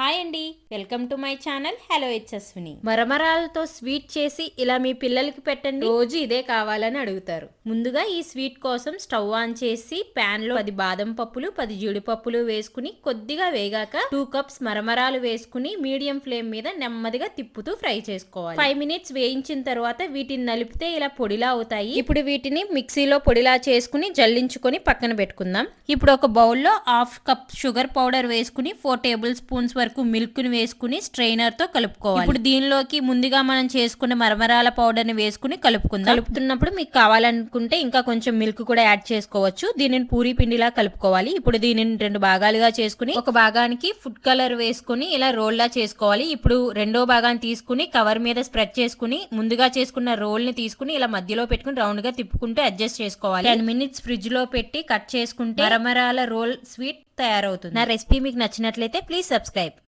Hi అండి. Welcome to my channel. Hello it's Ashwini. మరమరాలతో sweet చేసి ఇలా మీ పిల్లలకి పెట్టండి. రోజు ఇదే కావాలని అడుగుతారు. ముందుగా ఈ స్వీట్ కోసం స్టవ్ ఆన్ చేసి ప్యాన్లో పది బాదం పప్పులు పది జీడిపప్పులు వేసుకుని కొద్దిగా వేగాక టూ కప్స్ మరమరాలు వేసుకుని మీడియం ఫ్లేమ్ మీద నెమ్మదిగా తిప్పుతూ ఫ్రై చేసుకోవాలి. ఫైవ్ మినిట్స్ వేయించిన తర్వాత వీటిని నలిపితే ఇలా పొడిలా అవుతాయి. ఇప్పుడు వీటిని మిక్సీలో పొడిలా చేసుకుని జల్లించుకొని పక్కన పెట్టుకుందాం. ఇప్పుడు ఒక బౌల్లో హాఫ్ కప్ షుగర్ పౌడర్ వేసుకుని ఫోర్ టేబుల్ స్పూన్స్ వరకు మిల్క్ని వేసుకుని స్ట్రైనర్తో కలుపుకోవాలి. ఇప్పుడు దీనిలోకి ముందుగా మనం చేసుకున్న మరమరాల పౌడర్ని వేసుకుని కలుపుకుందాం. కలుపుతున్నప్పుడు మీకు కావాలనుకుంటే ఇంకా కొంచెం మిల్క్ కూడా యాడ్ చేసుకోవచ్చు. దీనిని పూరి పిండిలా కలుపుకోవాలి. ఇప్పుడు దీనిని రెండు భాగాలుగా చేసుకుని ఒక భాగానికి ఫుడ్ కలర్ వేసుకుని ఇలా రోల్ లా చేసుకోవాలి. ఇప్పుడు రెండో భాగాన్ని తీసుకుని కవర్ మీద స్ప్రెడ్ చేసుకుని ముందుగా చేసుకున్న రోల్ని తీసుకుని ఇలా మధ్యలో పెట్టుకుని రౌండ్గా తిప్పుకుంటూ అడ్జస్ట్ చేసుకోవాలి. టెన్ మినిట్స్ ఫ్రిడ్జ్లో పెట్టి కట్ చేసుకుంటే మరమరాల రోల్ స్వీట్ తయారవుతుంది. నా రెసిపీ మీకు నచ్చినట్లయితే ప్లీజ్ సబ్స్క్రైబ్.